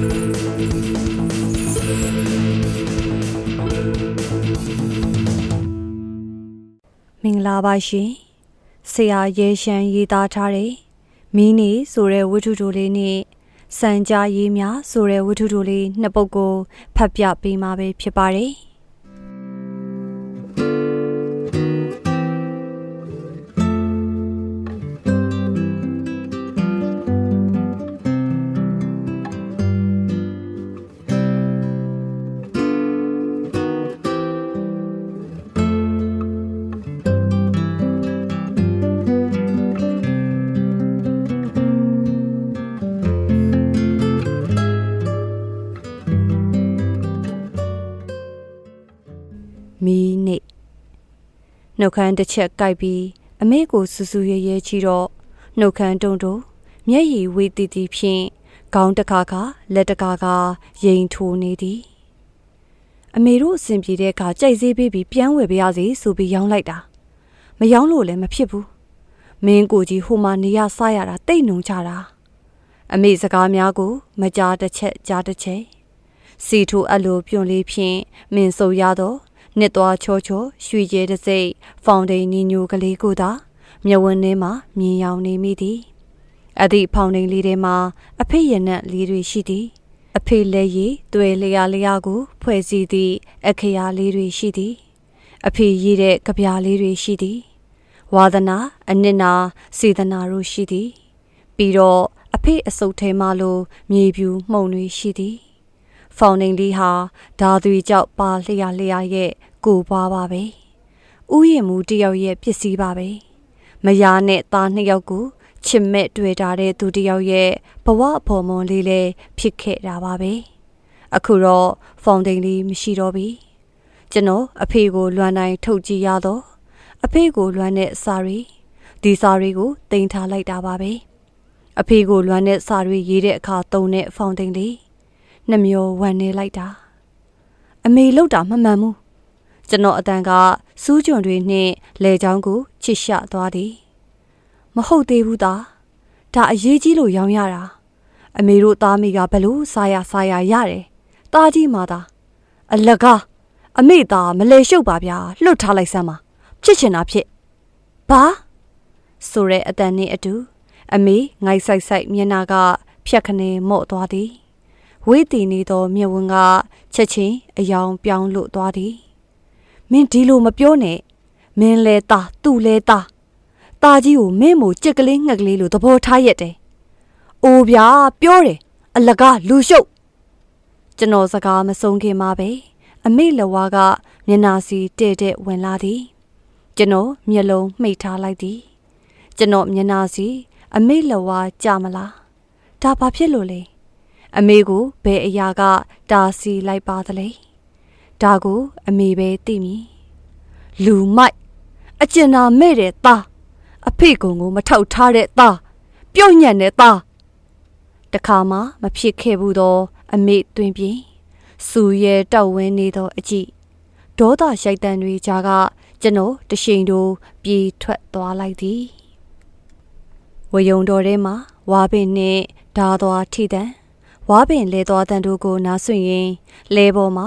မင်္ဂလာပါရှင်ဆရာရဲရှမ်းရေးသားထားတဲ့မီးနေဆိုတဲ့ဝတ္ထုတိုလေးနဲ့စံကြားရေးများဆိုတဲ့ဝတ္ထုတိုလေးနှစ်ပုဒ်ကိုဖတ်ပြပေးမှာပဲဖြစ်ပါတယ် မီးနေနှုတ်ခမ်းတစ်ချက်ကြိုက်ပြီးအမေကိုစူးစူးရဲရဲချီတော့နှုတ်ခမ်းတုံတုံမျက်ရည်ဝေးတီတီဖြင့်ခေါင်းတစ်ခါခါလက်တစ်ခါခါရင်ထိုးနေသည်အမေတို့အဆင်ပြေတဲ့အခါကြိုက်စေးပေးပြီးပြန်ဝယ်ပါရစေဆိုပြီးရောင်းလိုက်တာမရောင်းလို့လည်းမဖြစ်ဘူးမင်းကိုကြီးဟိုမှာနေရစားရတာတိတ်နှုံချတာအမေစကားများကို မကြားတစ်ချက်ကြားတစ်ချက်စီထိုအလိုပြုံလေးဖြင့်မင်းဆိုရတော့ နှစ်သွားချောချောရွှေကျဲတစ်စိတ်ဖောင်ဒိန်နီညိုကလေးကိုသာမျက်ဝန်းထဲမှာမြင်ရောင်နေမိသည်အသည့်ဖောင်ဒိန်လေးထဲမှာအဖေရနက်လေးတွေရှိသည်အဖေလက်ရည်တွေ့လျာလျာကို ဖွဲ့စည်းသည့်အခရာလေးတွေရှိသည် အဖေရည်တဲ့ကြပြားလေးတွေရှိသည်ဝါသနာအနစ်နာစေတနာတို့ရှိသည် ပြီးတော့အဖေအစုပ်ထဲမှလိုမြေပြူမှုန်တွေရှိသည် ဖောင်နေလေးဟာဓာသွေကြောက်ပါလျာလျာရဲ့ကိုပွားပါပဲဥယျာဉ်မူတယောက်ရဲ့ပစ္စည်းပါပဲမယားနဲ့သားနှစ်ယောက်ကိုချစ်မဲ့တွေ့တာတဲ့သူတယောက်ရဲ့ဘဝအဖော်မွန်လေးလည်းဖြစ်ခဲ့တာပါပဲအခုတော့ဖောင်တိန်လေးမရှိတော့ပြီကျွန်တော်အဖေကိုလွမ်းတိုင်းထုတ်ကြည့်ရတော့အဖေကိုလွမ်းတဲ့စာရီဒီစာရီကိုတင်ထားလိုက်တာပါပဲအဖေကိုလွမ်းတဲ့စာရီရေးတဲ့အခါတုံတဲ့ဖောင်တိန်လေး နှမျောဝမ်းနေလိုက်တာအမေလောက်တာမမှန်ဘူးကျွန်တော်အတန်ကစူးကြွန်တွေနှင့်လေချောင်းကိုချစ်ရှသွားသည်မဟုတ်သေးဘူးသားဒါအရေးကြီးလို့ရောင်းရတာအမေတို့သားမိကဘလို့စားရစားရရတယ်သားကြီးမှသာအလကားအမေသားမလဲရှုပ်ပါဗျာလွတ်ထားလိုက်စမ်းပါဖြစ်ချင်တာဖြစ်ဘာဆိုတဲ့အတန်နဲ့အတူ အမေငိုက်ဆိုင်ဆိုင်မျက်နာကဖြတ်ခနေမော့သွားသည် ဝေးတည်နေသောမြဝန်းကချက်ချင်းအယောင်ပြောင်းလို့သွားသည်မင်းဒီလိုမပြောနဲ့မင်းလဲသားသူ့လဲသားသားကြီးကိုမင်းမို့ကြက်ကလေးငှက်ကလေးလိုသဘောထားရက်တယ်။အိုးဗျာပြောတယ်အလကားလူရှုပ်ကျွန်တော်စကားမဆုံးခင်မှာပဲအမေလဝါကမျက်နာစီတဲ့တဲ့ဝင်လာသည်ကျွန်တော်မျက်လုံးမှိတ်ထားလိုက်သည်ကျွန်တော်မျက်နာစီအမေလဝါကြမလားဒါဘာဖြစ်လို့လဲ အမေကိုဘယ်အရာက တာစီလိုက်ပါသလဲဒါကိုအမေပဲသိမည်လူမိုက်အကျဉ်းနာမဲ့တဲ့သားအဖေကုံကိုမထောက်ထားတဲ့သားပြုတ်ညံ့တဲ့သားတခါမှမဖြစ်ခဲ့ဘူးသော အမေတွင်ပြင်စူရဲတောက်ဝင်းနေသောအကြည့်ဒေါသရှိုက်တန်တွေကြားကကျွန်တော်တရှိန်တို့ပြေးထွက်သွားလိုက်သည်ဝယုံတော်ထဲမှာဝါပင်နှင့်ဓာသွားထိတံ ဝါပင်လဲသွားတန်တို့ကိုနားဆွင့်ရင်လဲပေါ်မှာ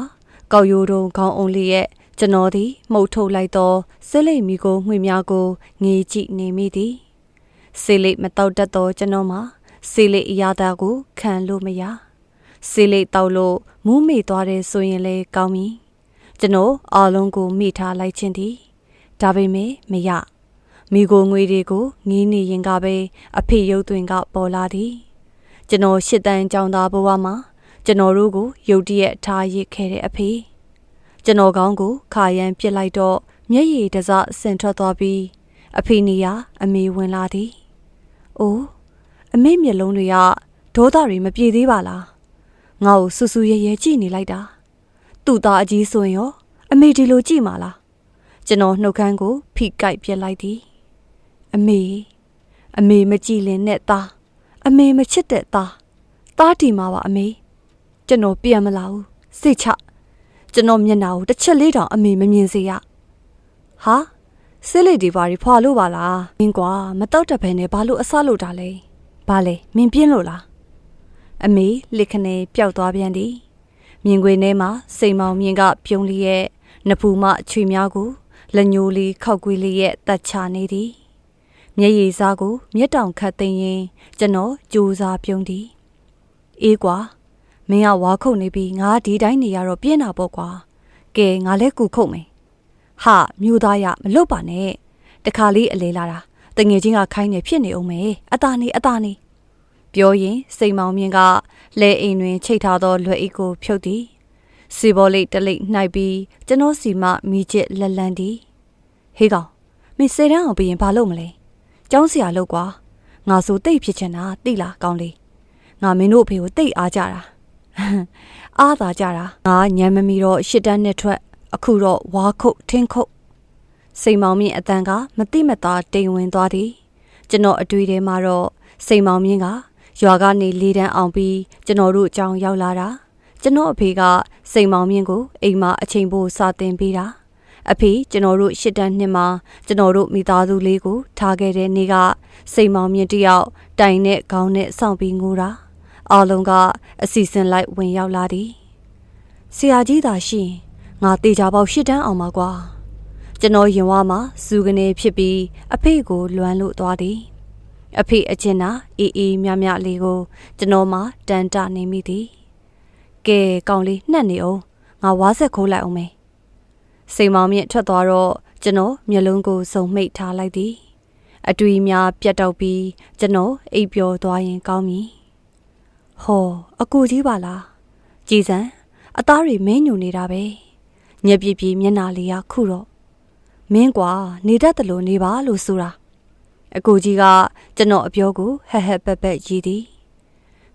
ကောက်ရိုးတုံခေါင်းအုံလေးရဲ့ကျွန်တော်သည်မှုတ်ထုတ်လိုက်သောစိလိတ်မီကိုငွေများကိုငေးကြည့်နေမိသည်စိလိတ်မတောက်တတ်သောကျွန်တော်မှာစိလိတ်အရာသာကိုခံလို့မရစိလိတ်တောက်လို့မူးမေသွားတယ်ဆိုရင်လေကောင်းပြီကျွန်တော်အားလုံးကိုမိထားလိုက်ခြင်းသည်ဒါပေမဲ့မရမိကိုငွေတွေကိုငီးနေရင်ကပဲအဖေရုပ်သွင်းကပေါ်လာသည် ကျွန်တော်ရှစ်တန်းကြောင်သားဘဝမှာကျွန်တော်တို့ကိုရုတ်တရက်ထားရစ်ခဲ့တဲ့အဖေကျွန်တော်ကောင်းကိုခါရန်ပြစ်လိုက်တော့မျက်ရည်တစဆင်ထွက်သွားပြီးအဖေနေရအမေဝင်လာသည်။အိုးအမေမျက်လုံးတွေကဒေါသတွေမပြေသေးပါလား။ငါ့ကိုဆူဆူရဲရဲကြည့်နေလိုက်တာ။သူ့သားအကြီးဆိုရင်ရောအမေဒီလိုကြည့်မှာလား။ကျွန်တော်နှုတ်ခမ်းကို ဖိကိုက်ပြစ်လိုက်သည်။အမေအမေမကြည့်လင်နဲ့သား အမေမချစ်တဲ့သားသားတီမှာပါအမေကျွန်တော်ပြန်မလာဘူးစိတ်ချကျွန်တော်မျက်နှာကိုတစ်ချက်လေးတောင်အမေမမြင်စေရဟာစစ်လိတ်ဒီပါရီဖွာလို့ပါလားမင်းကွာမတော့တဘဲနဲ့ဘာလို့အဆလို့တာလဲဘာလဲမင်းပြင်းလို့လားအမေလက်ခနဲပျောက်သွားပြန်သည်မြင်ကွင်းထဲမှာစိန်မောင်မြင်ကပြုံးလျက်နဖူမအချွေများကိုလက်ညိုလေးခောက်ကွေးလျက်တတ်ချနေသည် မျက်ရည်စားကိုမျက်တောင်ခတ်သိမ်းရင်ကျွန်တော်ကြိုးစားပြုံးသည်အေးကွာမင်းကဝါခုတ်နေပြီးငါဒီတိုင်းနေရတော့ပြင်းတာပေါ့ကွာကဲငါလည်းကူခုတ်မယ်ဟာမျိုးသားရမလွတ်ပါနဲ့တခါလေးအလဲလာတာတငယ်ချင်းကခိုင်းနေဖြစ်နေအောင်မယ်အတာနေအတာနေပြောရင်စိန်မောင်မြင့်ကလဲအိမ်တွင်ချိတ်ထားသောလွယ်အိတ်ကိုဖြုတ်သည်စီဘောလေးတလိတ်နှိုက်ပြီးကျွန်တော်စီမမိကျစ်လက်လန်းသည်ဟေးကောင်မင်းစေတန်းအောင်ပြင်ဘာလုပ်မလဲ ကျောင်းဆရာလုပ်ကွာငါဆိုတိတ်ဖြစ်ချင်တာတိလားကောင်းလေးငါမင်းတို့အဖေကိုတိတ်အားကြတာအားသာကြတာငါညံမမီတော့ရှစ်တန်းနဲ့ထွက် အခုတော့ဝါခုတ်ထင်းခုတ်စိန်မောင်မြင့်အတန်ကမတိမတာတိမ်ဝင်သွားသည်ကျွန်တော်အတွေ့ထဲမှာတော့စိန်မောင်မြင့်ကရွာကနေလေးတန်းအောင်ပြီးကျွန်တော်တို့အကြောင်းရောက်လာတာကျွန်တော်အဖေကစိန်မောင်မြင့်ကိုအိမ်မှာအချိန်ပိုစာတင်ပေးတာ အဖေကျွန်တော်တို့ရှစ်တန်းနှစ်မှာကျွန်တော်တို့မိသားစုလေးကိုထားခဲ့တဲ့နေ့ကစိန်မောင်မြင့်တယောက်တိုင်နဲ့ခေါင်းနဲ့စောင့်ပြီးငိုတာအားလုံးကအစီစဉ်လိုက်ဝင်ရောက်လာသည်ဆရာကြီးသာရှိရင်ငါတေချာပေါက်ရှစ်တန်းအောင်ပါကွာကျွန်တော်ရင်ဝါမှာစူကနေဖြစ်ပြီးအဖေကိုလွမ်းလို့သွားသည်အဖေအချင်းနာအေးအေးမြမြလေးကို ကျွန်တော်မှတန်တနေမိသည်ကဲကောင်လေးနှက်နေအောင်ငါဝါဆက်ခိုးလိုက်အောင်မေ စိန်မောင်မြင့်ထွက်သွားတော့ကျွန်တော်မျက်လုံးကိုစုံမိတ်ထားလိုက်သည်အတွေ့များပြတ်တော့ပြီးကျွန်တော်အိပ်ပျော်သွားရင်ကောင်းမည်ဟောအကူကြီးပါလားကြည်စံအသားတွေမင်းညူနေတာပဲညက်ပြပြမျက်နာလေးကခုတော့မင်းကွာနေတတ်တယ်လို့နေပါလို့ဆိုတာအကူကြီးကကျွန်တော်အပြောကိုဟက်ဟက်ပက်ပက်ရည်သည်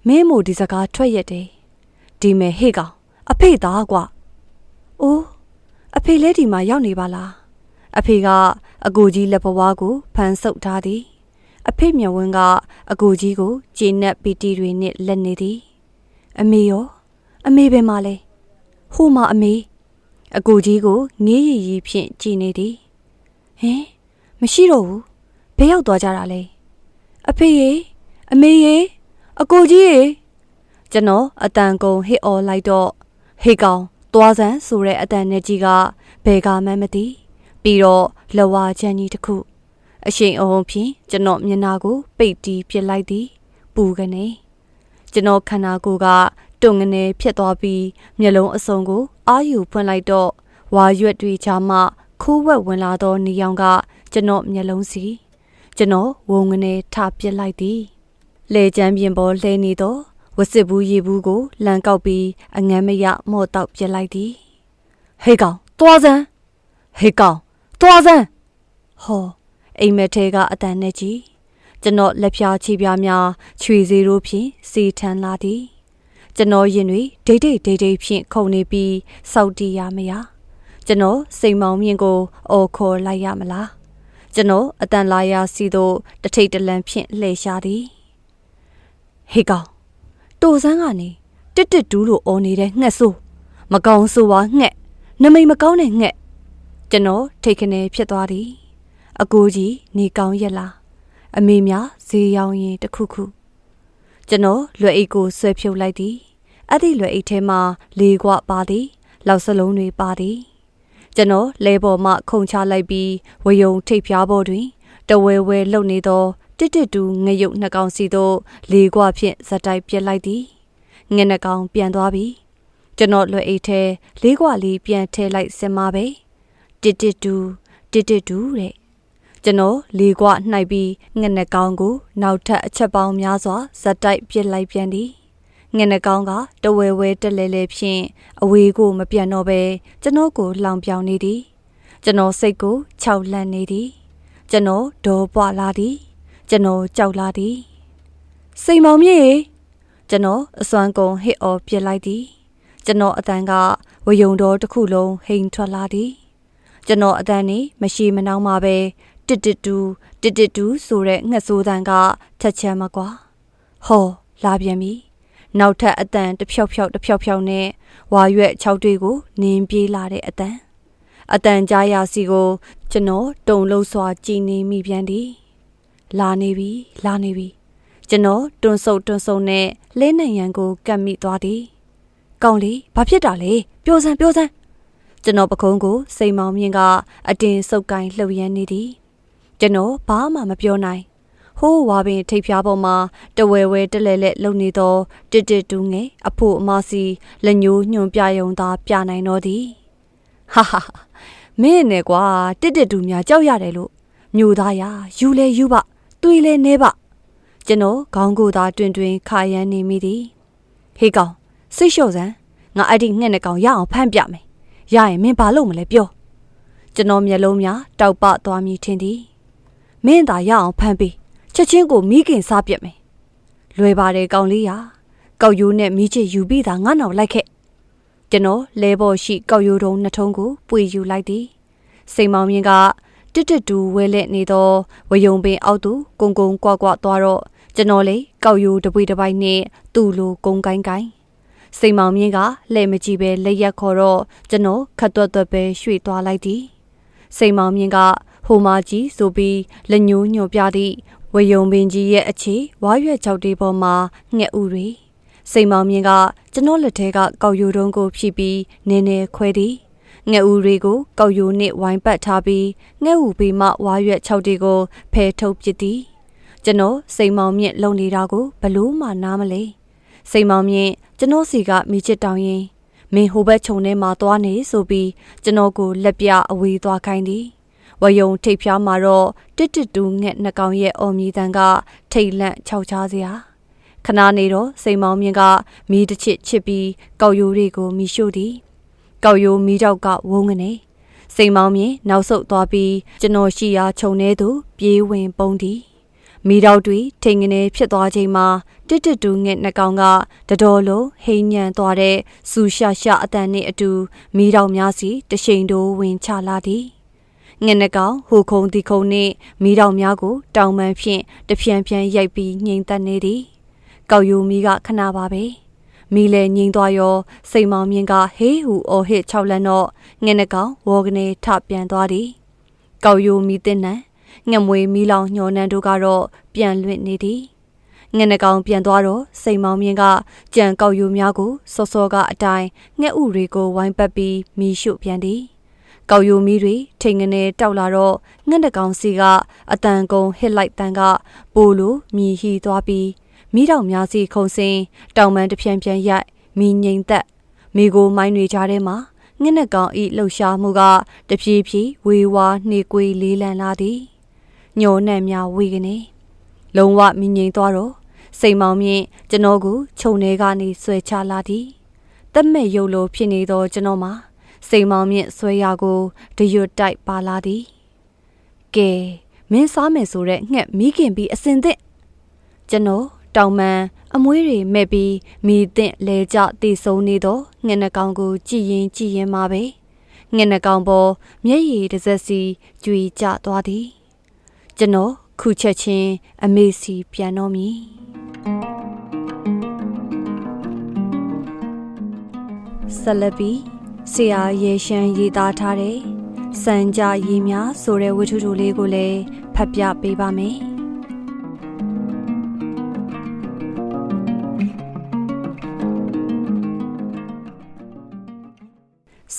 မင်းမို့ဒီစကားထွက်ရက်တယ်ဒီမဲ့ဟေ့ကောင်အဖေသားကွာအိုး အဖေလဲဒီမှာရောက်နေပါလားအဖေကအကူကြီးလက်ဘဝကိုဖန်ဆုပ်ထားသည် အဖေမျက်ဝန်းကအကူကြီးကိုဂျင်းနက်ပီတီတွေနဲ့လက်နေသည် အမေရော အမေပဲမလဲဟိုမှာအမေအကူကြီးကိုငေးရည်ရည်ဖြင့်ကြည်နေသည်ဟင်မရှိတော့ဘူးဘယ်ရောက်သွားကြတာလဲအဖေရေအမေရေအကူကြီးရေကျွန်တော်အတန်ကုန်ဟစ်အော်လိုက်တော့ဟေကောင် သွားစမ်းဆိုတဲ့အတန်နဲ့ကြီးကဘယ်ကမှမသိပြီးတော့လဝါချမ်းကြီးတစ်ခု အရှိန်အဟုန်ဖြင့်ကျွန်တော်မျက်နှာကို ပိတ်တီးပစ်လိုက်သည် ပူကနေကျွန်တော်ခန္ဓာကိုယ်ကတုံငနေဖြစ်သွားပြီးမျက်လုံးအစုံကို အာယူဖွင့်လိုက်တော့ဝါရွက်တွေချာမှ ခိုးဝက်ဝင်လာသောနေရောင်က ကျွန်တော်မျက်လုံးစီကျွန်တော်ဝုံငနေထပစ်လိုက်သည်လေချမ်းပြင်ပေါ်လှဲနေသော ဝစစ်ဘူးရေဘူးကိုလန်ကောက်ပြီးအငမ်းမရမော့တောက်ပြစ်လိုက်သည်ဟေးကောင်သွားစမ်းဟေးကောင်သွားစမ်းဟောအိမ်မက်ထဲကအတန်နဲ့ကြီးကျွန်တော်လက်ဖြာချီပြားများချွေစီတို့ဖြင့်စီထန်လာသည်ကျွန်တော်ရင်တွေဒိတ်ဒိတ်ဒိတ်ဒိတ်ဖြင့်ခုန်နေပြီးစောက်တီးရမရကျွန်တော်စိန်မောင်မြင့်ကိုအော်ခေါ်လိုက်ရမလားကျွန်တော်အတန်လာရစီတို့တထိတ်တလန့်ဖြင့်လှည့်ရှားသည်ဟေးကောင် တိုစန်းကနေတစ်တစ်ဒူးလိုအော်နေတဲ့ငှက်ဆိုးမကောင်းဆိုပါငှက်နမိတ်မကောင်းတဲ့ငှက်ကျွန်တော်ထိတ်ခနဲဖြစ်သွားသည်အကိုကြီးနေကောင်းရက်လားအမေများဈေးရောင်းရင်တခုခုကျွန်တော်လွယ်အိတ်ကိုဆွဲဖြုတ်လိုက်သည်အဲ့ဒီလွယ်အိတ်ထဲမှာလေကွပါသည်လောက်စလုံးတွေပါသည်ကျွန်တော်လဲပေါ်မှခုန်ချလိုက်ပြီးဝယုံထိတ်ဖျားပေါ်တွင် တဝဲဝဲလှုပ်နေသောတစ်တစ်တူငရုတ်နှကောင်စီသို့လေကွဖြင့်ဇက်တိုက်ပြက်လိုက်သည်ငနှကောင်ပြန်သွားပြီကျွန်တော်လွယ်အိတ်ထဲလေးကွလေးပြန်ထဲလိုက်စင်မပဲတစ်တစ်တူတစ်တစ်တူတဲ့ကျွန်တော်လေကွနှိုက်ပြီးငနှကောင်ကိုနောက်ထပ်အချက်ပေါင်းများစွာဇက်တိုက်ပြစ်လိုက်ပြန်သည်ငနှကောင်ကတဝဲဝဲတက်လဲလဲဖြင့်အဝေးကိုမပြန်တော့ပဲကျွန်တော်ကိုလောင်ပြောင်နေသည်ကျွန်တော်စိတ်ကိုခြောက်လန့်နေသည် ကျွန်တော်ဒေါ်ပွားလာသည်ကျွန်တော်ကြောက်လာသည်စိန်မောင်မြေကျွန်တော်အစွမ်းကုန်ဟစ်အော်ပြစ်လိုက်သည်ကျွန်တော်အတန်ကဝယုံတော်တစ်ခုလုံးဟိန်ထွက်လာသည်ကျွန်တော်အတန်နေမရှိမနှောင်းပါပဲတစ်တစ်တူတစ်တစ်တူဆိုတဲ့ငှက်ဆိုးတန်ကချက်ချမ်းမကွာဟောလာပြန်ပြီနောက်ထပ်အတန်တဖြောက်ဖြောက်တဖြောက်ဖြောက်နဲ့ဝါရွက်၆တွေကိုနင်းပြေးလာတဲ့အတန် အတန်ကြားရစီကို ကျွန်တော်တုံလုံးစွာကြည်နေမိပြန်သည်လာနေပြီလာနေပြီကျွန်တော်တွန်းဆုပ်တွန်းဆုပ်နဲ့လဲနိုင်ရန်ကိုကပ်မိသွားသည်။ကောင်းလေဘာဖြစ်တာလဲပြောစမ်းပြောစမ်းကျွန်တော်ပခုံးကိုစိန်မောင်မြင့်ကအတင်းဆုပ်ကိုင်းလှုပ်ရမ်းနေသည်ကျွန်တော်ဘာမှမပြောနိုင်ဟိုးဝါပင်ထိပ်ဖျားပေါ်မှာတဝဲဝဲတလဲလဲလုံနေသောတစ်တစ်တူငယ်အဖို့အမစီလက်ညိုးညွန်ပြယုံသာပြနိုင်တော့သည် ဟာဟာမင်းနဲ့ကွာတစ်တစ်တူများကြောက်ရတယ်လို့မြို့သားရယူလဲယူပါတွေးလဲနေပါကျွန်တော်ခေါင်းကိုသာတွင်တွင်ခါရမ်းနေမိသည်ဟေးကောင်စိတ်လျှော့စမ်းငါအဲ့ဒီငှက်နဲ့ကောင်ရအောင်ဖမ်းပြမယ်ရရင်မင်းဘာလုပ်မလဲပြောကျွန်တော်မျက်လုံးများတောက်ပသွားမြည်ထင်သည်မင်းသာရအောင်ဖမ်းပြီးချက်ချင်းကိုမိခင်စားပြက်မယ်လွယ်ပါတယ်ကောင်လေးရာကောက်ရိုးနဲ့မိချစ်ယူပြီးသားငါနောက်လိုက်ခဲ့ ကျွန်တော်လဲပေါ်ရှိကောက်ရိုးတုံးနှစ်ထုံးကိုပွေယူလိုက်သည်စိန်မောင်မြင့်ကတစ်တစ်တူဝဲလက်နေသောဝယုံပင်အောက်သို့ကုံကုံကွာကွာသွားတော့ကျွန်တော်လေကောက်ရိုးတပွေတစ်ပိုက်နဲ့သူ့လိုကုံကိုင်းကိုင်းစိန်မောင်မြင့်ကလှဲ့မကြည့်ပဲလက်ရက်ခေါ်တော့ကျွန်တော်ခတ်သွက်သွက်ပဲရွှေ့သွားလိုက်သည်စိန်မောင်မြင့်ကဟိုမာကြီးဆိုပြီးလက်ညှိုးညွှန်ပြသည့်ဝယုံပင်ကြီးရဲ့အခြေဝါရွက်ချောက်တေးပေါ်မှာငှက်ဥတွေ စိန်မောင်မြင့်ကကျွန်တော်လက်ထဲကကောက်ရိုးတုံးကိုဖြီးပြီးနည်းနည်းခွဲသည်ငှက်ဥတွေကိုကောက်ရိုးနှင့်ဝိုင်းပတ်ထားပြီးငှက်ဥပေမှဝါရွက်ချောက်တေးကိုဖယ်ထုတ်ပစ်သည်ကျွန်တော်စိန်မောင်မြင့်လုံနေတာကိုဘလို့မှနားမလဲစိန်မောင်မြင့်ကျွန်တော်စီကမိချစ်တောင်းရင်မင်းဟိုဘက်ခြုံထဲမှာသွားနေဆိုပြီးကျွန်တော်ကိုလက်ပြအဝေးသွားခိုင်းသည်ဝယုံထိပ်ဖြားမှာတော့တစ်တစ်တူငှက်နှကောင်ရဲ့အော်မြည်တန်ကထိတ်လန့်ခြောက်ချားစရာ ခဏနေတော့စိန်မောင်မြင့်ကမီးတစ်ချစ်ချစ်ပြီးကောက်ရိုးတွေကိုမီးရှို့သည်ကောက်ရိုးမီးတောက်ကဝုန်းကနေစိန်မောင်မြင့်နောက်ဆုတ်သွားပြီးကျွန်တော်ရှိရာခြုံထဲသို့ပြေးဝင်ပုံသည်မိတော့တွေထိန်ငနေဖြစ်သွားချိန်မှာတစ်တစ်တူငှက်နှကောင်ကတတော်လုံးဟိညံသွားတဲ့စူရှာရှာအတန်နဲ့အတူမိတော့များစီတရှိန်တိုးဝင်ချလာသည်ငှက်နှကောင်ဟိုခုံဒီခုံနှင့်မိတော့များကိုတောင်ပန်းဖြင့်တဖြန်ဖြန်ရိုက်ပြီးငိမ်သက်နေသည် ကောက်ယူမီကခဏပါပဲမီလဲငိမ်သွားရောစိတ်မောင်မြင့်ကဟေးဟူအော်ဟစ်၆လန်းတော့ငှက်နှကောင်ဝေါကနေထပြန်သွားသည်ကောက်ယူမီတဲ့နံငှက်မွေမီလောင်ညှော်နှံတို့ကတော့ပြန်လွင့်နေသည်ငှက်နှကောင်ပြန်သွားတော့စိန်မောင်မြင့်ကကြံကောက်ယူများကိုစောစောကအတိုင်းငှက်ဥတွေကိုဝိုင်းပတ်ပြီးမီးရှို့ပြန်သည်ကောက်ယူမီးတွေထိန်ငနေတောက်လာတော့ငှက်နှကောင်စီကအတန်ကုန်ဟစ်လိုက်တန်ကပိုလိုမြည်ဟီသွားပြီး မိတောင်များစီခုံစင်းတောင်ပန်းတစ်ဖြန်ဖြန်ရိုက်မိငိမ်သက်မိကိုမိုင်းတွေကြားထဲမှာငှက်နှကောင်ဤလှုပ်ရှားမှုကတဖြည်းဖြည်းဝေဝါနှေကွေးလေးလံလာသည်ညောနှံ့များဝေကနေလုံးဝမြင်ငိမ်သွားတော့စိန်မောင်မြင့်ကျွန်တော်ကိုခြုံထဲကနေဆွဲချလာသည်တက်မဲ့ရုပ်လိုဖြစ်နေသောကျွန်တော်မှာစိန်မောင်မြင့်ဆွဲရကိုတရွတ်တိုက်ပါလာသည်ကဲမင်းစားမယ်ဆိုတဲ့ငှက်မိခင်ပြီးအစင်သင့်ကျွန်တော် တောင်မန်အမွေးတွေမဲ့ပြီးမိသင့်လဲကြတည်ဆုံးနေသောငှက်နှကောင်ကိုကြည်ရင်ကြည်ရင်မှာပဲငှက်နှကောင်ပေါ်မျက်ရည်တစ်စက်စီကြွေကျသွားသည်ကျွန်တော်ခုချက်ချင်းအမေစီပြန်တော့မည်ဆလပီဆရာရေရှမ်းရေးသားထားတဲ့စံကြရေများဆိုတဲ့ဝတ္ထုတူလေးကိုလည်းဖတ်ပြပေးပါမယ်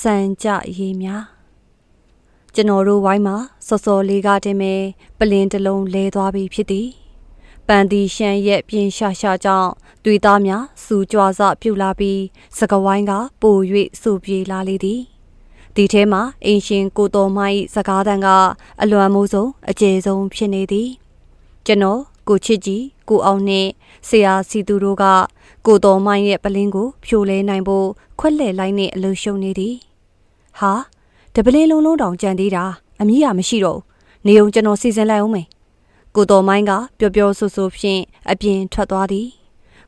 စံကြရေများကျွန်တော်တို့ဝိုင်းမှာစောစောလေးကတည်းကပလင်တလုံးလဲသွားပြီဖြစ်သည်ပန်တီရှန်ရဲ့ပြင်းရှာရှာကြောင့်တွေ့သားများစူကြွားစပြုလာပြီးစကဝိုင်းကပို၍စူပြေလာလေသည်ဒီထဲမှာအင်ရှင်ကိုတော်မိုင်းစကားတန်ကအလွန်မိုးဆုံးအကျယ်ဆုံးဖြစ်နေသည်ကျွန်တော်ကိုချစ်ကြီးကိုအောင်နှင့်ဆရာစီသူတို့ကကိုတော်မိုင်းရဲ့ပလင်းကိုဖြိုလဲနိုင်ဖို့ခွက်လှဲလိုက်နဲ့အလို့ရှုံနေသည် ဟာတပလင်းလုံးလုံးတောင်ကြံသေးတာအမီးရမရှိတော့နေုံကျွန်တော်စီစဉ်လိုက်အောင်မယ်ကိုတော်မိုင်းကပျော်ပျော်ဆူဆူဖြင့်အပြင်ထွက်သွားသည်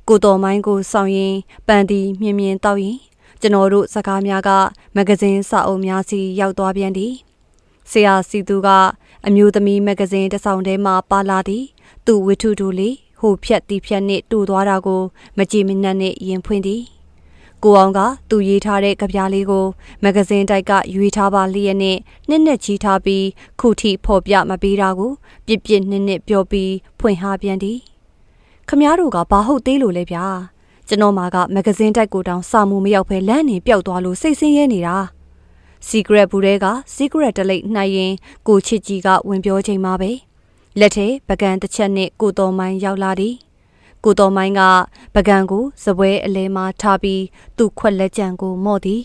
ကိုတော်မိုင်းကိုဆောင်ရင်ပန်တီမြင်မြင်တောက်ရင်ကျွန်တော်တို့စကားများကမဂဇင်းစာအုပ်များစီရောက်သွားပြန်သည်ဆရာစီသူကအမျိုးသမီးမဂဇင်းတစ်ဆောင်ထဲမှာပါလာသည်သူ့ဝတ္ထုတို့လေးဟိုဖြက်တီဖြက်နှင့်တူသွားတာကိုမကြည်မနှက်နှင့်ရင်ဖွင့်သည် ကိုအောင်ကသူရေးထားတဲ့ကြပြားလေးကိုမဂဇင်းတိုက်ကရွေးထားပါလျက်နဲ့နှစ်နှစ်ချီထားပြီးခုထိဖော်ပြမပေးတာကိုပြစ်ပြစ်နှစ်နှစ်ပြောပြီးဖွင့်ဟာပြန်သည်ခခမားတို့ကဘာဟုတ်သေးလို့လဲဗျာကျွန်တော်မာကမဂဇင်းတိုက်ကိုတောင်စာမှုမရောက်ဖဲလမ်းနေပျောက်သွားလို့စိတ်ဆင်းရဲနေတာ secret ဘူးတွေက secret တလိပ်နှိုက်ရင်ကိုချစ်ကြီးကဝင်ပြောချိန်မှာပဲလက်ထဲပကံတစ်ချက်နဲ့ကိုတော်မိုင်းရောက်လာသည် ကိုတော်မိုင်းကပကံကိုစပွဲအလဲမှာထားပြီးသူ့ခွက်လက်ကြံကိုမော့သည်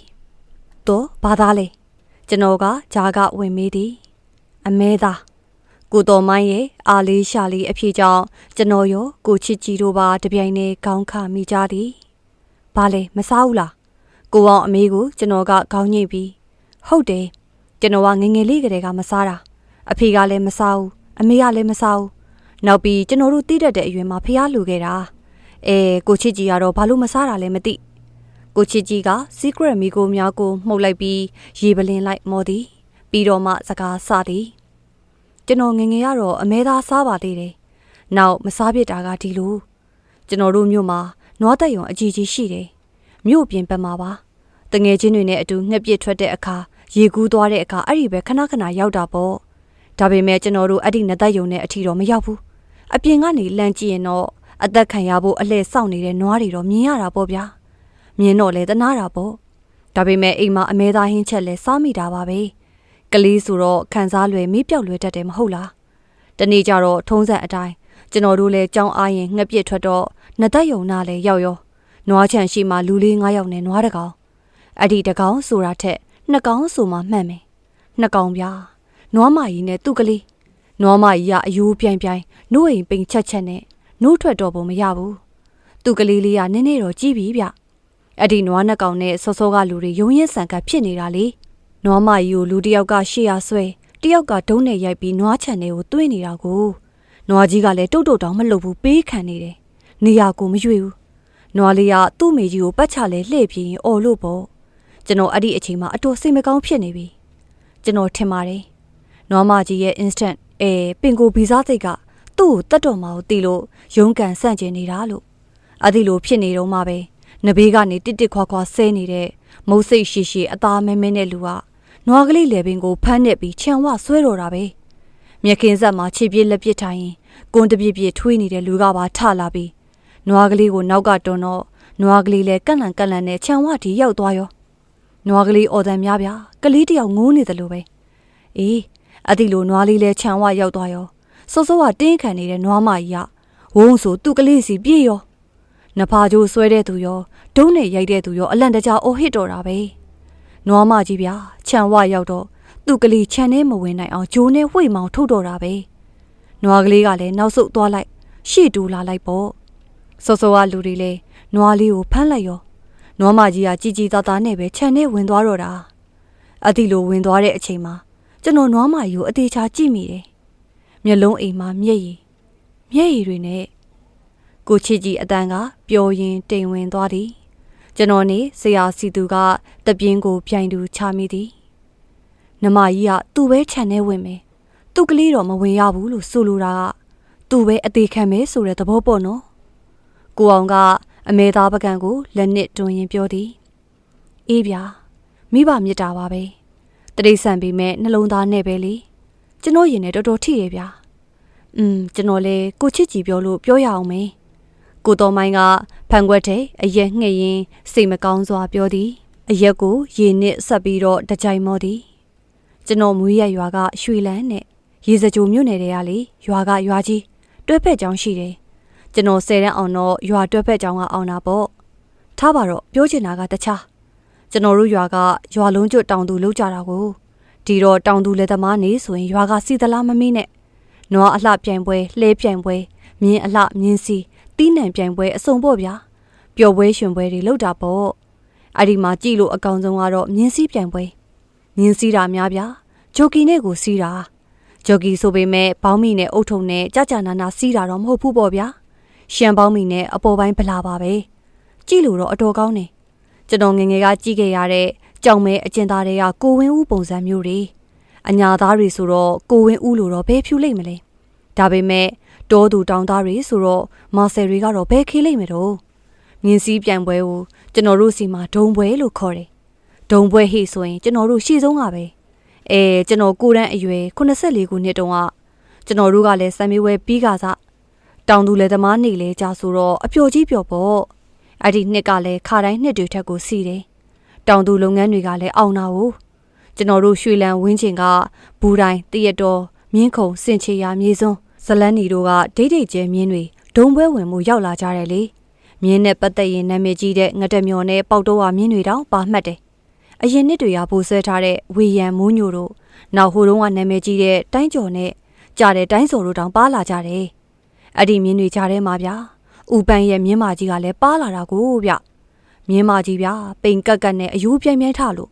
တော့ဘာသားလဲကျွန်တော်ကဂျားကဝင်မေးသည် အမဲသားကိုတော်မိုင်းရဲ့အာလေးရှာလေးအဖြစ်ကြောင့်ကျွန်တော်ရောကိုချစ်ကြီးတို့ပါတပြိုင်တည်းခေါင်းခမိကြသည်ဘာလဲမစားဘူးလားကိုအောင်အမေကိုကျွန်တော်ကခေါင်းညိတ်ပြီးဟုတ်တယ်ကျွန်တော်ကငငယ်လေးကလေးကမစားတာအဖေကလည်းမစားဘူးအမေကလည်းမစားဘူး နောက်ပြီးကျွန်တော်တို့တီးတတ်တဲ့အရွယ်မှာဖះလူခဲ့တာအဲကိုချစ်ကြီးကတော့ဘာလို့မစားတာလဲမသိကိုချစ်ကြီးက secret မီကိုများကိုမှုတ်လိုက်ပြီးရေပလင်းလိုက်မော်သည်ပြီးတော့မှစကားစသည်ကျွန်တော်ငငယ်ရတော့အမဲသားစားပါသေးတယ်နောက်မစားဖြစ်တာကဒီလိုကျွန်တော်တို့မြို့မှာနွားတက်ရုံအကြီးကြီးရှိတယ်မြို့ပြင်ဘက်မှာပါတငယ်ချင်းတွေနဲ့အတူငှက်ပစ်ထွက်တဲ့အခါရေကူးသွားတဲ့အခါအဲ့ဒီပဲခဏခဏရောက်တာပေါ့ဒါပေမဲ့ကျွန်တော်တို့အဲ့ဒီနသက်ယုံနဲ့အထီတော့မရောက်ဘူး အပြင်ကနေလမ်းကြည့်ရင်တော့အသက်ခံရဖို့အလှည့်စောင့်နေတဲ့နွားတွေတော့မြင်ရတာပေါ့ဗျာမြင်တော့လေတနာတာပေါ့ဒါပေမဲ့အိမ်မှာအမဲသားဟင်းချက်လဲစားမိတာပါပဲကလေးဆိုတော့ခံစားလွယ်မေးပြောက်လွယ်တတ်တယ်မဟုတ်လားတနေ့ကျတော့ထုံးစံအတိုင်းကျွန်တော်တို့လည်းကြောင်းအားရင်ငှက်ပြစ်ထွက်တော့နသက်ယုံနာလဲရောက်ရောနွားချန်ရှိမှလူလေး9ယောက်နဲ့နွားတကောင်အဲ့ဒီတကောင်ဆိုတာထက်နှစ်ကောင်ဆိုမှမှန်မယ်နှစ်ကောင်ဗျာနွားမကြီးနဲ့သူ့ကလေး နွားမကြီးကအယိုးပြိုင်ပြိုင်နှုတ်အိမ်ပိန်ချက်ချက်နဲ့နှုတ်ထွက်တော့ပုံမရဘူးသူ့ကလေးလေးကနည်းနည်းတော့ကြီးပြီဗျအဲ့ဒီနွားနှစ်ကောင်နဲ့စောစောကလူတွေယုံရင်ဆန်ကဖြစ်နေတာလေနွားမကြီးကိုလူတစ်ယောက်ကရှေ့ရဆွဲတယောက်ကဒုံးနဲ့ရိုက်ပြီးနွားချန်တွေကိုတွင်းနေတာကိုနွားကြီးကလည်းတုတ်တုတ်တောင်မလုပ်ဘူးပေးခံနေတယ်နေရာကိုမရွေဘူးနွားလေးကသူ့မိကြီးကိုပတ်ချလဲလှည့်ပြင်းအော်လို့ပေါ့ကျွန်တော်အဲ့ဒီအချိန်မှာအတော်စိတ်မကောင်းဖြစ်နေပြီကျွန်တော်ထင်ပါတယ်နွားမကြီးရဲ့ instant အဲပင်ကိုဗီဇစိတ်ကသူ့ကိုတတ်တော်မှာကိုတီလို့ရုံးကန်ဆန့်ကျင်နေတာလို့အဲ့ဒီလိုဖြစ်နေတော့မှပဲနဘေးကနေတစ်တစ်ခွာခွာဆဲနေတဲ့မုတ်စိတ်ရှိရှိအသားမဲမဲနဲ့လူကနွားကလေးလေပင်ကိုဖမ်းနေပြီးခြံဝဆွဲတော်တာပဲမြက်ခင်းဆက်မှာခြေပြစ်လက်ပြစ်ထိုင်ရင်ကွန်းတပြစ်ပြစ်ထွေးနေတဲ့လူကပါထလာပြီးနွားကလေးကိုနောက်ကတွန်းတော့နွားကလေးလည်းကန့်လန့်ကန့်လန့်နဲ့ခြံဝတီရောက်သွားရောနွားကလေးအော်တန်များဗျာကလေးတယောက်ငိုးနေတယ်လို့ပဲအေး အဲ့ဒီလိုနွားလေးလည်းခြံဝရောက်သွားရောစောစောကတင်းခံနေတဲ့နွားမကြီးကဝုန်းဆိုသူ့ကလေးစီပြေးရောနဖာကျိုးဆွဲတဲ့သူရောဒုံးနဲ့ရိုက်တဲ့သူရောအလန့်တကြားအိုဟစ်တော်တာပဲနွားမကြီးဗျာခြံဝရောက်တော့သူ့ကလေးခြံထဲမဝင်နိုင်အောင်ဂျိုးနဲ့ဝှေ့မောင်ထုတ်တော်တာပဲနွားကလေးကလည်းနောက်ဆုတ်သွားလိုက်ရှေ့တူလာလိုက်ပေါ့စောစောကလူတွေလည်းနွားလေးကိုဖမ်းလိုက်ရောနွားမကြီးကជីជីသားသားနဲ့ပဲခြံထဲဝင်သွားတော့တာအတိလိုဝင်သွားတဲ့အချိန်မှာ ကျွန်တော်နွားမကြီးကိုအသေးချာကြည့်မိတယ်မျက်လုံးအိမ်မှာမျက်ရည်မျက်ရည်တွေနဲ့ကိုချစ်ကြီးအတန်ကပျော်ရင်တိမ်ဝင်သွားသည်ကျွန်တော်နေဆရာစီသူကတပြင်းကိုပြိုင်သူချမိသည်နမကြီးကသူ့ပဲခြံထဲဝင်မယ်သူ့ကလေးတော့မဝင်ရဘူးလို့ဆိုလိုတာကသူ့ပဲအသေးခံမယ်ဆိုတဲ့သဘောပေါ့နော်ကိုအောင်ကအမေသားပကံကိုလက်နစ်တွင်ရင်ပြောသည်အေးဗျာမိဘမြစ်တာပါပဲ တတိဆန်ပေမဲ့နှလုံးသားနဲ့ပဲလေကျွန်တော်ရင်နဲ့တော်တော်ထိရဗျာอืมကျွန်တော်လဲကိုချစ်ကြည်ပြောလို့ပြောရအောင်မေကိုတော်မိုင်းကဖန်ခွက်တဲ့အရက်ငှက်ရင်စိတ်မကောင်းစွာပြောသည်အရက်ကိုရေနစ်ဆက်ပြီးတော့တကြိုင်မောသည်ကျွန်တော်မွေးရရွာကရွှေလန်းနဲ့ရေစကြိုမြို့နယ်တွေကလေရွာကရွာကြီးတွဲဖက်ကြောင်းရှိတယ်ကျွန်တော်၁၀တန်းအောင်တော့ရွာတွဲဖက်ကြောင်းကအောင်တာပေါ့ထားပါတော့ပြောချင်တာကတခြား ကျွန်တော်တို့ရွာကရွာလုံးကျွတ်တောင်သူလောက်ကြတာကိုဒီတော့တောင်သူလက်သမားနေဆိုရင်ရွာကစီသလားမမေးနဲ့နွားအလှပြိုင်ပွဲလှဲပြိုင်ပွဲမြင်းအလှမြင်းစီတီးနှံပြိုင်ပွဲအစုံပေါ့ဗျာပျော်ပွဲရှင်ပွဲတွေလုပ်တာပေါ့အဲ့ဒီမှာကြည့်လို့အကောင်ဆုံးကတော့မြင်းစီပြိုင်ပွဲမြင်းစီတာများဗျာဂျိုကီနဲ့ကိုစီးတာဂျိုကီဆိုပေမဲ့ဘောင်းမီနဲ့အုတ်ထုံနဲ့ကြကြနာနာစီးတာတော့မဟုတ်ဘူးပေါ့ဗျာရှံပေါင်းမီနဲ့အပေါ်ပိုင်းဗလာပါပဲကြည့်လို့တော့အတော်ကောင်းနေ ကျွန်တော်ငငယ်ကကြည့်ခဲ့ရတဲ့ကြောင်မဲအကျဉ်သားတွေကကိုဝင်းဦးပုံစံမျိုးတွေအညာသားတွေဆိုတော့ကိုဝင်းဦးလိုတော့ဘယ်ဖြူလိုက်မလဲဒါပေမဲ့တောသူတောင်သားတွေဆိုတော့မာဆယ်တွေကတော့ဘယ်ခေးလိုက်မလို့မြင်းစည်းပြန်ပွဲကိုကျွန်တော်တို့စီမှာဒုံပွဲလို့ခေါ်တယ်ဒုံပွဲဟိဆိုရင်ကျွန်တော်တို့ရှေ့ဆုံးကပဲအဲကျွန်တော်ကိုရန်အရွယ်84ခုနှစ်တုန်းကကျွန်တော်တို့ကလည်းစံမေးဝဲပြီးကစားဒတောင်သူလည်းသမားနေလေကြဆိုတော့အပျော်ကြီးပျော်ပေါ့ အဲ့ဒီနှစ်ကလည်းခါတိုင်းနှစ်တွေထက်ကိုစီတယ်တောင်သူလုပ်ငန်းတွေကလည်းအောင်တာကိုကျွန်တော်တို့ရွှေလန်းဝင်းချင်ကဘူတိုင်းတရက်တော်မြင်းခုံစင်ချေယာမြေစွန်းဇလန်းနီတို့ကဒိတ်ဒိတ်ကျဲမြင်းတွေဒုံပွဲဝင်မှုရောက်လာကြတယ်လေမြင်းနဲ့ပတ်သက်ရင်နာမည်ကြီးတဲ့ငတမျော်နဲ့ပေါက်တော့ဝမြင်းတွေတောင်ပါမှတ်တယ်အရင်နှစ်တွေကပိုးဆွဲထားတဲ့ဝေယံမိုးညိုတို့နောက်ဟိုတုန်းကနာမည်ကြီးတဲ့တိုင်းကျော်နဲ့ကြားတဲ့တိုင်းစော်တို့တောင်ပါလာကြတယ်အဲ့ဒီမြင်းတွေကြားထဲမှာဗျာ ဥပန်ရဲ့မြင်းမကြီးကလည်းပါလာတာကိုဗျမြင်းမကြီးဗျာပိန်ကက်ကက်နဲ့အယူပြိုင်ပြိုင်ထလို့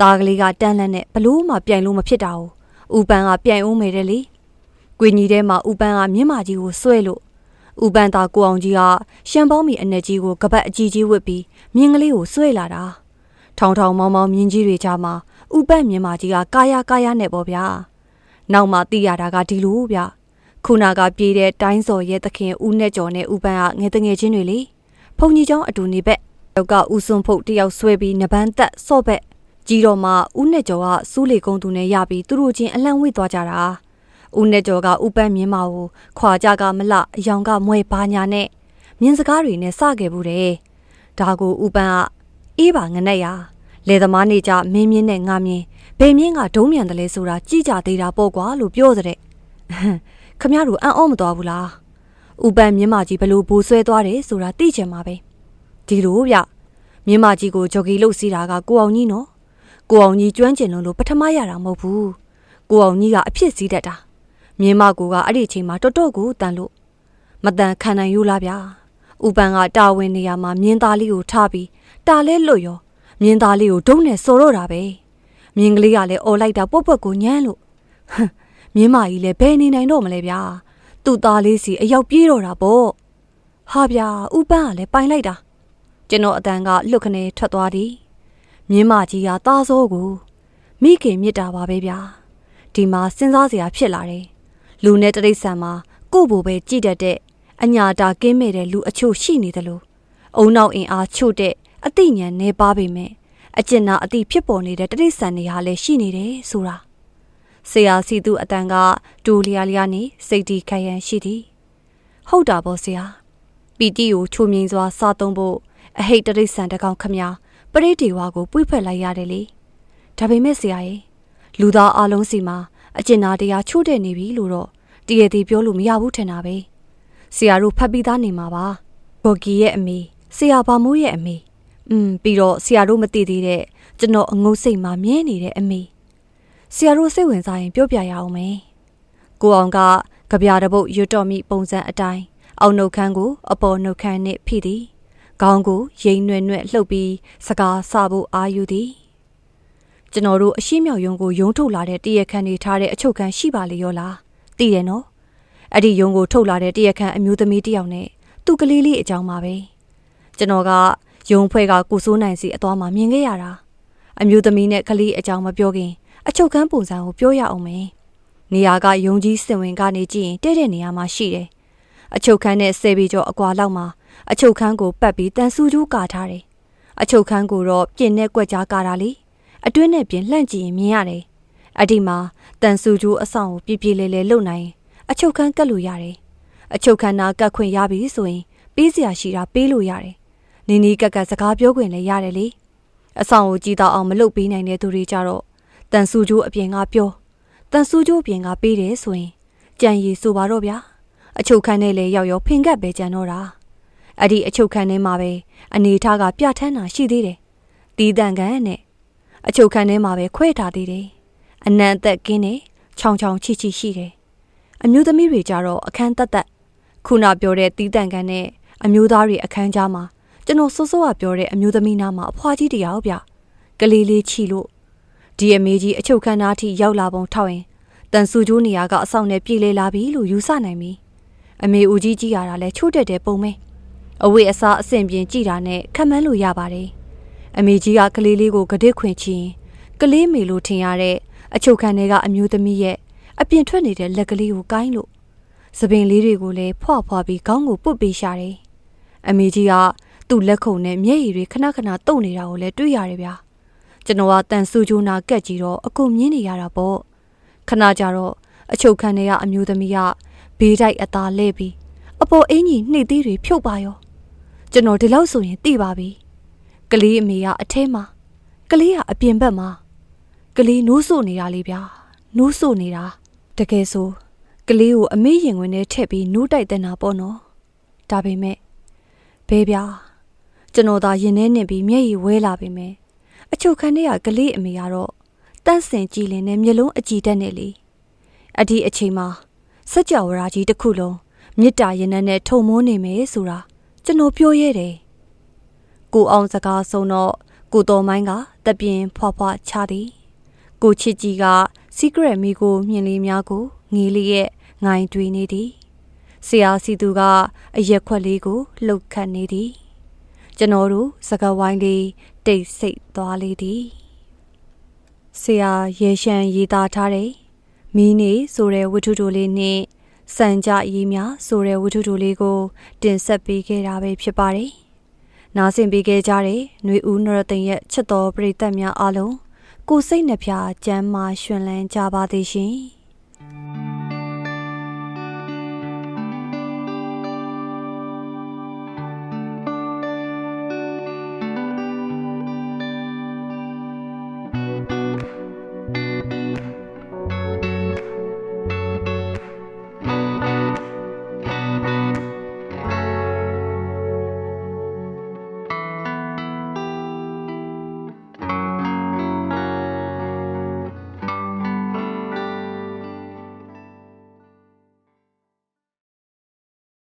သားကလေးကတန်းလန်းနဲ့ဘလို့မှပြိုင်လို့မဖြစ်တာ哦ဥပန်ကပြိုင်အောင်မယ်တဲ့လေကွေညီထဲမှာဥပန်ကမြင်းမကြီးကိုဆွဲလို့ဥပန်သားကိုအောင်ကြီးကရှမ်းပေါင်းမီအနက်ကြီးကိုကပတ်အကြီးကြီးဝစ်ပြီးမြင်းကလေးကိုဆွဲလာတာထောင်ထောင်မောင်းမောင်းမြင်းကြီးတွေကြားမှာဥပန်မြင်းမကြီးကကာယကာယနဲ့ပေါ့ဗျာနောက်မှသိရတာကဒီလိုဗျ ခုနာကပြေးတဲ့တိုင်းစော်ရဲ့သခင်ဦးနဲ့ကျော်နဲ့ဦးပန်းကငယ်တငယ်ချင်းတွေလေဖုန်ကြီးကျောင်းအတူနေပဲယောက်ကဦးစွန်ဖုတ်တယောက်ဆွဲပြီးနပန်းသက်ဆော့ပဲကြီးတော်မှာဦးနဲ့ကျော်ကစူးလေကုန်းသူနဲ့ရပြီးသူတို့ချင်းအလန့်ဝိသွားကြတာဦးနဲ့ကျော်ကဦးပန်းမြင်းမာကိုခွာကြကမလအယောင်ကမွဲဘာညာနဲ့မြင်းစကားတွေနဲ့စခဲ့ဘူးတယ်ဒါကိုဦးပန်းကအေးပါငနဲ့ရလေသမားနေကြမင်းမြင့်နဲ့ငါမြင်းဘယ်မြင့်ကဒုံးမြန်တယ်လဲဆိုတာကြည့်ကြသေးတာပေါ့ကွာလို့ပြောတဲ့ ခမရတို့အံ့ဩမသွားဘူးလားဥပန်းမြင်းမကြီးဘလို့ဘူဆွဲသွားတယ်ဆိုတာသိချင်မှာပဲဒီလိုဗျမြင်းမကြီးကိုဂျော်ဂီလုတ်စီးတာကကိုအောင်ကြီးနော်ကိုအောင်ကြီးကျွမ်းကျင်လုံးလို့ပထမရတာမဟုတ်ဘူးကိုအောင်ကြီးကအဖြစ်စည်းတတ်တာမြင်းမကိုကအဲ့ဒီအချိန်မှာတော်တော်ကိုတန်လို့မတန်ခံနိုင်ယူလားဗျာဥပန်ကတာဝန်နေရာမှာမြင်းသားလေးကိုထားပြီးတာလဲလွတ်ရောမြင်းသားလေးကိုဒုံးနဲ့စော်တော့တာပဲမြင်းကလေးကလည်းអော်လိုက်တာပွက်ပွက်ကိုညမ်းလို့မြ င်းမကြီးလည်းဘယ်နေနိုင်တော့မလဲဗျာသူ့သားလေးစီအရောက်ပြေးတော့တာပေါ့ဟာဗျာဥပန်ကလည်းပိုင်လိုက်တာကျွန်တော်အတန်ကလွတ်ခနဲထွက်သွားသည်မြင်းမကြီးကသားစိုးကိုမိခင်မြစ်တာပါပဲဗျာဒီမှာစဉ်းစားစရာဖြစ်လာတယ်လူနဲ့တရိษံမှာကို့ဘိုပဲကြည့်တတ်တဲ့အညာတာကင်းမဲ့တဲ့လူအချို့ရှိနေတယ်လို့အုံနောက်အင်အားချို့တဲ့အသိဉာဏ်နေပါပေမဲ့အကျဉ်းနာအသိဖြစ်ပေါ်နေတဲ့တရိษံတွေဟာလည်းရှိနေတယ်ဆိုတာ ဆရာစီသူအတန်ကတူလျာလျာနေစိတ်တီခရန်ရှိသည်ဟုတ်တာပေါ့ဆရာပီတီကိုချိုမြင်စွာစားသုံးဖို့အဟိတ်တရိษံတကောင်ခမညာပရိဒေဝါကိုပွေ့ဖက်လိုက်ရတယ်လေဒါပေမဲ့ဆရာရဲ့လူသားအလုံးစီမှာအကျဉ်းနာတရားချို့တဲ့နေပြီလို့တော့တရတီပြောလို့မရဘူးထင်တာပဲဆရာတို့ဖတ်ပြီးသားနေမှာပါဘော်ဂီရဲ့အမေဆရာဘာမိုးရဲ့အမေอืมပြီးတော့ဆရာတို့မသိသေးတဲ့ကျွန်တော်အငုတ်စိတ်မှာမြဲနေတဲ့အမေ ဆရာတို့စိတ်ဝင်စားရင်ပြောပြရအောင်မယ်ကိုအောင်ကကြပြတပုတ်ရွတ်တော်မိပုံစံအတိုင်းအောက်နှုတ်ခမ်းကို အပေါ်နှုတ်ခမ်းနှင့်ဖိသည်ခေါင်းကိုရိမ်နွယ်နွယ်လှုပ်ပြီးစကားဆဖို့အာယူသည်ကျွန်တော်တို့အရှိမြောက်ယုံကိုယုံထုတ်လာတဲ့တရက်ခန့်နေထားတဲ့အချုပ်ခန်းရှိပါလေရောလားသိတယ်နော်အဲ့ဒီယုံကိုထုတ်လာတဲ့တရက်ခန့်အမျိုးသမီးတစ်ယောက်နဲ့သူ့ကလေးလေးအကြောင်းပါပဲကျွန်တော်ကယုံဖွဲ့ကကိုစိုးနိုင်စီအသွားမှာမြင်ခဲ့ရတာအမျိုးသမီးနဲ့ကလေးအကြောင်းမပြောခင် အချုပ်ခန်းပုံစံကိုပြောရအောင်မယ်နေရာကယုံကြီးစင်ဝင်ကနေကြည့်ရင်တဲ့တဲ့နေရာမှာရှိတယ်အချုပ်ခန်းနဲ့ဆယ်ပေကျော်အကွာလောက်မှာအချုပ်ခန်းကိုပတ်ပြီးတန်ဆူကျူးကာထားတယ်။အချုပ်ခန်းကိုတော့ပြင်နဲ့ကွက်ကြားကာတာလေ။အတွင်းနဲ့ပြင်လှန့်ကြည့်ရင်မြင်ရတယ်။အဒီမှာတန်ဆူကျူးအဆောင်ကိုပြပြလဲလဲလုပ်နိုင်အချုပ်ခန်းကတ်လို့ရတယ်။အချုပ်ခန်းနာကတ်ခွင့်ရပြီဆိုရင်ပေးစရာရှိတာပေးလို့ရတယ်။နီနီကက်ကက်စကားပြောခွင့်လည်းရတယ်လေ။အဆောင်ကိုကြည်တော့အောင်မလုပ်ပေးနိုင်တဲ့သူတွေကြတော့ တန်ဆူကျိုးအပြင်ကပြောတန်ဆူကျိုးအပြင်ကပေးတယ်ဆိုရင်ကြံရည်ဆိုပါတော့ဗျာအချုပ်ခန်းနဲ့လည်းရောက်ရောဖင်ကက်ပဲကြံတော့တာအဲ့ဒီအချုပ်ခန်းထဲမှာပဲအနေထားကပြဋ္ဌာန်းတာရှိသေးတယ်။တီးတန်ကန်နဲ့အချုပ်ခန်းထဲမှာပဲခွဲထားသေးတယ်။အနံ့အသက်ကင်းနဲ့ချောင်ချောင်ချိချိရှိတယ်။အမျိုးသမီးတွေကြတော့အခန်းတက်တက်ခုနပြောတဲ့တီးတန်ကန်နဲ့အမျိုးသားတွေအခန်းကြားမှာကျွန်တော်စိုးစိုးကပြောတဲ့အမျိုးသမီးနားမှာအဖွားကြီးတယောက်ဗျကလေးလေးချီလို့ ဒီအမေကြီးအချုပ်ခန်းသားထိရောက်လာပုံထောက်ရင်တန်ဆူကျိုးနေရာကအဆောင်နဲ့ပြေးလေလာပြီလို့ယူဆနိုင်ပြီအမေဦးကြီးကြည့်ရတာလဲချို့တက်တဲ့ပုံပဲအဝိအစားအဆင်ပြေကြည့်တာနဲ့ခံမှန်းလို့ရပါတယ်အမေကြီးကကလေးလေးကိုဂဒစ်ခွင်ချင်းကလေးမေလို့ထင်ရတဲ့အချုပ်ခန်းထဲကအမျိုးသမီးရဲ့အပြင်ထွက်နေတဲ့လက်ကလေးကိုကိုင်းလို့သပင်လေးတွေကိုလည်းဖွာဖွာပြီးခေါင်းကိုပုတ်ပေးရှာတယ်အမေကြီးကသူ့လက်ခုံနဲ့မျက်ရည်တွေခဏခဏတုပ်နေတာကိုလည်းတွေ့ရတယ်ဗျာ ကျွန်တော်ကတန်ဆူဂျိုနာကက်ကြည့်တော့အကုန်မြင်နေရတာပေါ့ခဏကြာတော့အချုပ်ခန်းထဲကအမျိုးသမီးကဘေးတိုက်အသားလဲပြီးအပေါ်အင်းကြီးနှိမ့်သေးတွေဖြုတ်ပါရောကျွန်တော်ဒီလောက်ဆိုရင်သိပါပြီကလေးအမေကအထဲမှာကလေးကအပြင်ဘက်မှာကလေးနိုးဆိုနေတာလေဗျာနိုးဆိုနေတာတကယ်ဆိုကလေးကိုအမေရင်ဝင်ထဲထည့်ပြီးနိုးတိုက်တဲ့နာပေါ့နော်ဒါပေမဲ့ဘဲဗျာကျွန်တော်သာရင်ထဲနှင်ပြီးမျက်ရည်ဝဲလာပေမဲ့ အချုပ်ခန်းထဲကကလေးအမေကတော့တန့်စင်ကြည်လင်နဲ့မျက်လုံးအကြည်တက်နေလေအဒီအချိန်မှာစัจ java ရာကြီးတစ်ခုလုံးမေတ္တာရင်ထဲနဲ့ထုံမိုးနေမယ်ဆိုတာကျွန်တော်ပြောရဲတယ်ကိုအောင်စကားဆုံးတော့ကိုတော်မိုင်းကတပြင်းဖွားဖွားချသည်ကိုချစ်ကြီးက secret မိကိုမြင်လေးများကိုငေးလေးရဲ့ငိုင်းတွေးနေသည်ဆရာစီသူကအရက်ခွက်လေးကိုလှုပ်ခတ်နေသည် ကျွန်တော်တို့စကားဝိုင်းလေးတိတ်ဆိတ်သွားလေသည်ဆရာရေရှမ်းရေးသားထားတဲ့မီးနေဆိုတဲ့ဝတ္ထုတိုလေးနဲ့စံကြရေးများဆိုတဲ့ဝတ္ထုတိုလေးကို တင်ဆက်ပေးခဲ့တာပဲဖြစ်ပါတယ်နားဆင်ပေးခဲ့ကြတဲ့ຫນွေဦးနရသိန်ရဲ့ချစ်တော်ပရိသတ်များအားလုံးကိုစိတ်နှဖျားကျမ်းမာရှင်လန်းကြပါသေးရှင်